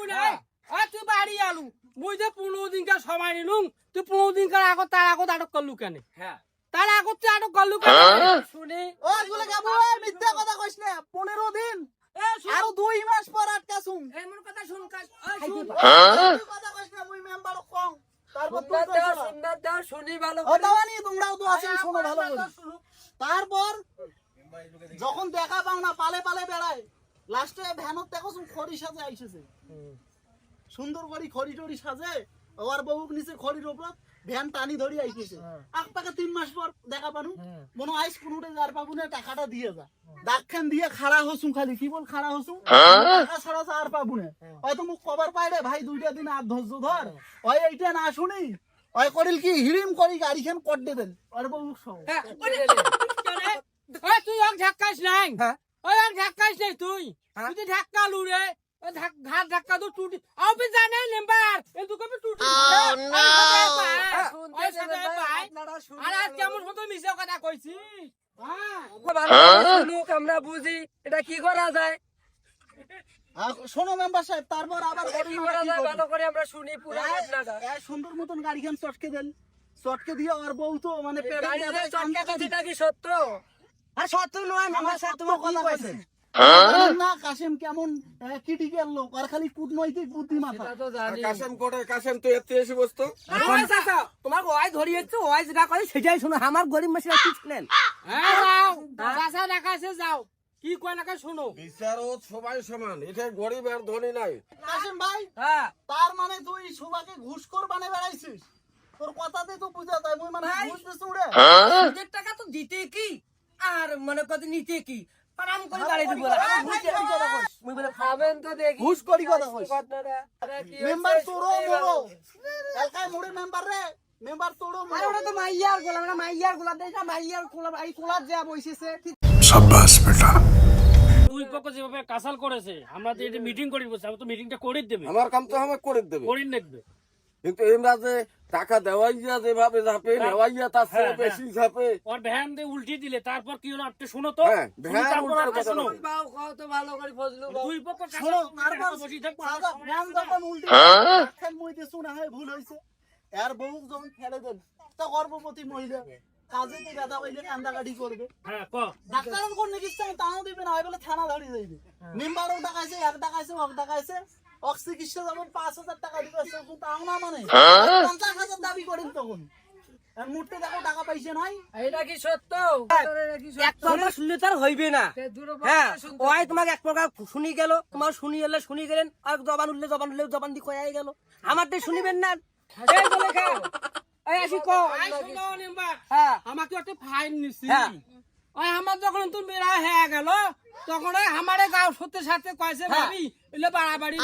বাবু নাই আ তুই বাড়ি আলু। মুই যে পনেরো দিনকার সময় নিলুম তুই পনেরো দিনকার আগত তার আগত আটক করলু কেন? হ্যাঁ। তার আগত তুই আটক করলু কেন? শুনি। ও গুলো কাবু মিথ্যা কথা কইস না। পনেরো দিন। আরও দুই মাস পর আটকাছুম এমন কথা শুন কাজ- ওই শুন। মিথ্যা কথা কইস না মুই মেম্বার কম। তারপর তুই সুন্দর দেও কইছ না। সুন্দর দেও শুনি ভালো ও দাওয়ানি তোমরাও তো আছেন শোনো ভালো করে। তারপর যখন দেখা পাও না পালে পালে বেড়ায়। লাস্টে ভ্যানত দেখো খড়ি সাজে আইসেছে। সুন্দর করে খড়ি টড়ি সাজে ওর বউক নিচে খড়ির উপর ভ্যান টানি ধরি আইতেছে। আপনাকে তিন মাস পর দেখা পানু মনে আইস কোনোটা যার পাবো না টাকাটা দিয়ে যা। দাক্ষান দিয়ে খাড়া হসুম খালি কি বল খাড়া হসুম? টাকা ছাড়া আর পাবো না। হয়তো মুখ কবার পাই রে ভাই দুইটা দিন আর ধৈর্য ধর। ওই এইটা না শুনি ওই করিল কি হিড়িম করি গাড়ি খান কট দে দেন। আর বউ সহ হ্যাঁ, তুই আর ধাক্কাস নাই। হ্যাঁ। ওই আর ধাক্কাস নাই তুই। হ্যাঁ। তুই ধাক্কা লু রে ওই ধাক- ঘাট ধাক্কা তো টুটি। আবে জানে নেম্বার এ তুই কবে টুটি। হ্যাঁ, আর আজ কেমন হতো কথা হ্যাঁ। আমরা বুঝি এটা কি করা যায়। শোনো মেম্বার সাহেব তারপর আবার কি করা যায়? ভালো করে আমরা শুনি পুরো সুন্দর মতন গাড়ি খান চটকে দেন। চটকে দিয়ে আর বউ তো মানে চটকে কি সত্য? আর সত্য নয় মেম্বার সাহেব তোমার কথা কইছে? না কাশেম কেমন ক্রিটিক্যাল লোক আর খালি কূটনৈতিক বুদ্ধি মাথা এটা তো জানি। কাশেম কোটে কাশেম তুই এতে এসে বসতো তোমার ওয়াই ধরিয়েছে ওয়াই যেটা করে সেটাই শোনো আমার গরিব মাসিরা কি ছিলেন? হ্যাঁ যাও। কি কয় নাকা শোনো। বিচারত সবাই সমান এটা গরিব আর ধনী নাই। কাশেম ভাই হ্যাঁ। তার মানে তুই সুবাকে ঘুষ কর বানে বেড়াইছিস? তোর কথাতে তো বুঝা যায় মুই মানে ঘুষ দিছ উড়ে। টাকা তো দিতে কি? আর মনে কত নিতে কি? যেভাবে কাসাল করেছে আমরা মিটিং করি বসে মিটিংটা করে দেবে। আমার কাম তো আমার করে দেবে। করে নেবে কিন্তু এমরা যে টাকা দেওয়াইয়া যেভাবে ঝাপে নেওয়াইয়া তার চেয়ে হ্যাঁ, বেশি ঝাপে ওর ভ্যান দিয়ে উল্টি দিলে তারপর কি হলো আপনি শুনো তো? হ্যাঁ, ভ্যান তারপর উল্টার আপনি কথা শোনো। বাউ খাও তো ভালো করে ফজলু বাউ। দুই পক্ষ শোনো তারপর বসি সাদা জ্ঞান যখন উল্টে এখন মইতে শোনা হয় ভুল হইছে এর বউ যখন ফেলে দেন তা গর্ভবতী মহিলা কাজে তো গাদা হইলে কান্দাকাটি করবে। হ্যাঁ ক। ডাক্তারের কোন নিকিস্তা তাও দিবে না হয় বলে থানা ধরে যাইবে। মেম্বারও টাকাইছে এক টাকাইছে এক টাকাইছে অক চিকিৎসা যেমন পাঁচ হাজার টাকা দিবে সেরকম তাও না মানে। পঞ্চাশ হাজার দাবি করেন তখন। মুহূর্তে দেখো টাকা পাইছে নাই এটা কি সত্য? এক প্রকার শুনলে তার হইবে না। হ্যাঁ ওই তোমাকে এক প্রকার শুনি গেল তোমার শুনি এলে শুনি গেলেন আর জবান উঠলে জবান উঠলে গেল। আমারটাই শুনিবেন না? এই বলে খা এই আসি ক আই শোনো নিম্বা। হ্যাঁ। আমাকে একটা ফাইন নিছি। হ্যাঁ। ওই আমার যখন তুমি বেড়া হয়ে গেল তখন ওই আমারে গাও সত্যের সাথে কয়েছে হ্যাঁ। ভাবি এলে বাড়াবাড়ি